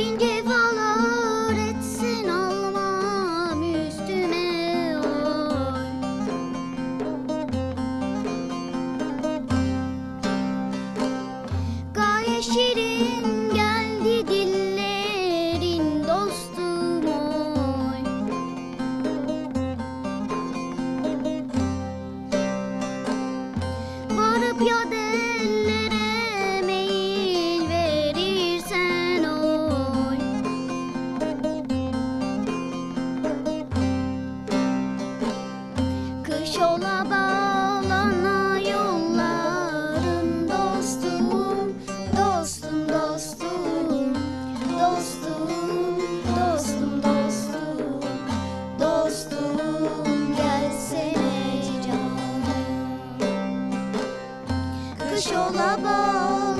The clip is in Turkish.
bin cefalar etsin almam üstüme oy. Gaye geldi dillerin dostum oy. Varıp Şola bağlana yolların dostum, dostum, dostum, dostum, dostum, dostum, dostum gelsene canım. Kış ola bağlana